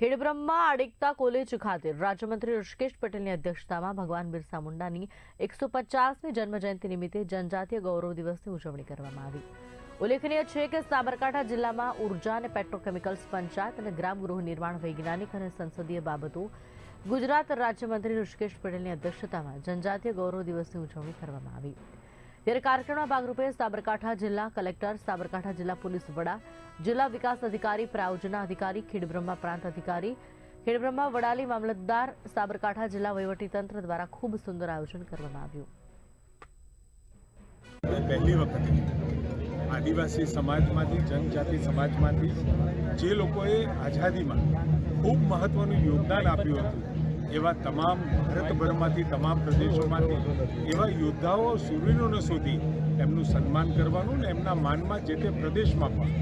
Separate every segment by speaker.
Speaker 1: Khedbrahma આડિકતા college ખાતે રાજ્યમંત્રી ઋષિકેશ પટેલની અધ્યક્ષતામાં ભગવાન બિરસા મુંડાની એકસો પચાસમી જન્મજયંતિ નિમિત્તે જનજાતીય ગૌરવ દિવસની ઉજવણી કરવામાં આવી. ઉલ્લેખનીય છે કે સાબરકાંઠા જિલ્લામાં ઊર્જા અને પેટ્રોકેમિકલ્સ પંચાયત અને ગ્રામ ગૃહ નિર્માણ, વૈજ્ઞાનિક અને સંસદીય બાબતો ગુજરાત રાજ્યમંત્રી ઋષિકેશ પટેલની અધ્યક્ષતામાં જનજાતીય ગૌરવ દિવસની ઉજવણી કરવામાં આવી. ત્યારે કાર્યક્રમના ભાગરૂપે સાબરકાંઠા જિલ્લા કલેક્ટર, સાબરકાંઠા જિલ્લા પોલીસ વડા, જિલ્લા વિકાસ અધિકારી, પ્રાયોજના અધિકારી, ખેડબ્રહ્મા પ્રાંત અધિકારી, ખેડબ્રહ્મા વડાલી મામલતદાર, સાબરકાંઠા જિલ્લા વહીવટીતંત્ર દ્વારા ખૂબ સુંદર આયોજન કરવામાં આવ્યું.
Speaker 2: પહેલી વખતે આદિવાસી સમાજમાંથી, જનજાતિ સમાજમાંથી જે લોકોએ આઝાદીમાં ખૂબ મહત્વનું યોગદાન આપ્યું હતું એવા તમામ ભારતભરમાંથી તમામ પ્રદેશોમાંથી એવા યોદ્ધાઓ સુરવીરોને શોધી એમનું સન્માન કરવાનું ને એમના માનમાં જે તે પ્રદેશમાં પણ.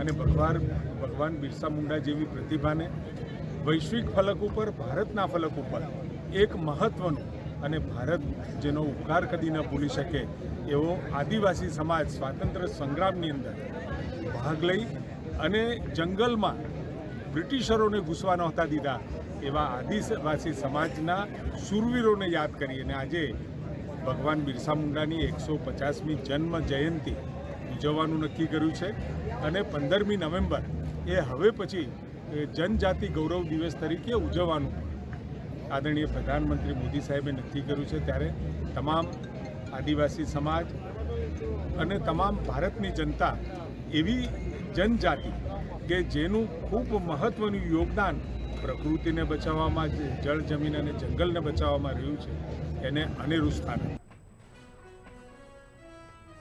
Speaker 2: અને ભગવાન ભગવાન બિરસા મુંડા જેવી પ્રતિભાને વૈશ્વિક ફલક ઉપર, ભારતના ફલક ઉપર એક મહત્વનું અને ભારત જેનો ઉપકાર કદી ન ભૂલી શકે એવો આદિવાસી સમાજ સ્વાતંત્ર્ય સંગ્રામની અંદર ભાગ લઈ અને જંગલમાં બ્રિટિશરોને ઘૂસવા નહોતા દીધા. એવા આદિવાસી સમાજના શૂરવીરોને યાદ કરી અને આજે ભગવાન બિરસા મુંડાની એકસો પચાસમી જન્મ જયંતિ ઉજવવાનું નક્કી કર્યું છે અને પંદરમી નવેમ્બર એ હવે પછી જનજાતિ ગૌરવ દિવસ તરીકે ઉજવવાનું આદરણીય પ્રધાનમંત્રી મોદી સાહેબે નક્કી કર્યું છે. ત્યારે તમામ આદિવાસી સમાજ અને તમામ ભારતની જનતા એવી જનજાતિ કે જેનું ખૂબ મહત્ત્વનું યોગદાન પ્રકૃતિને બચાવવામાં જળ જમીન અને જંગલને બચાવવામાં રહ્યું છે. એને અનેરું સ્થાન